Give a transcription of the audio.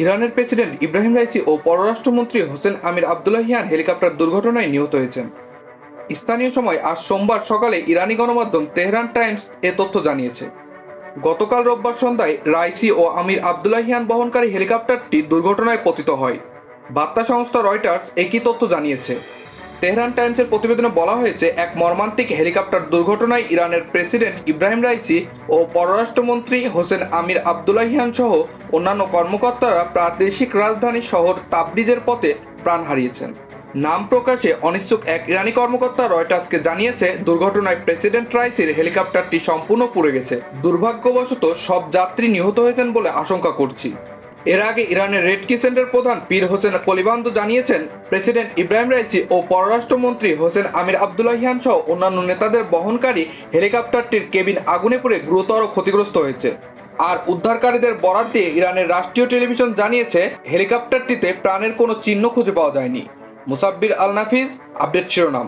ইরানের president Ebrahim Raisi ও পররাষ্ট্রমন্ত্রী হোসেন আমির Abdollahian helicopter দুর্ঘটনায় নিহত হয়েছেন। স্থানীয় সময় আজ সোমবার সকালে ইরানি গণমাধ্যম তেহরান টাইমস এ তথ্য জানিয়েছে। গতকাল রোববার সন্ধ্যায় রাইসি ও আমির আবদুল্লাহিয়ান বহনকারী হেলিকপ্টারটি দুর্ঘটনায় পতিত হয়। বার্তা সংস্থা রয়টার্স একই তথ্য জানিয়েছে। তেহরান টাইমসের প্রতিবেদনে বলা হয়েছে, এক মর্মান্তিক হেলিকপ্টার দুর্ঘটনায় ইরানের প্রেসিডেন্ট ইব্রাহিম রাইসি ও পররাষ্ট্রমন্ত্রী হোসেন আমির আবদুল্লাহিয়ান সহ অন্যান্য কর্মকর্তারা প্রাদেশিক রাজধানী শহর তাবরিজের পথে প্রাণ হারিয়েছেন। নাম প্রকাশে অনিচ্ছুক এক ইরানি কর্মকর্তা রয়টার্সকে জানিয়েছে, দুর্ঘটনায় প্রেসিডেন্ট রাইসির হেলিকপ্টারটি সম্পূর্ণ পুড়ে গেছে। দুর্ভাগ্যবশত সব যাত্রী নিহত হয়েছেন বলে আশঙ্কা করছি। এর আগে ইরানের রেড ক্রিসেন্টের প্রধান পীর হোসেন কলিবান্দু জানিয়েছেন, প্রেসিডেন্ট ইব্রাহিম রাইসি ও পররাষ্ট্রমন্ত্রী হোসেন আমির আবদুল্লাহিয়ান সহ অন্যান্য নেতাদের বহনকারী হেলিকপ্টারটির কেবিন আগুনে পড়ে গুরুতর ক্ষতিগ্রস্ত হয়েছে। আর উদ্ধারকারীদের বরাত দিয়ে ইরানের রাষ্ট্রীয় টেলিভিশন জানিয়েছে, হেলিকপ্টারটিতে প্রাণের কোনো চিহ্ন খুঁজে পাওয়া যায়নি। মুসাব্বির আল নাফিজ আপডেট শিরোনাম।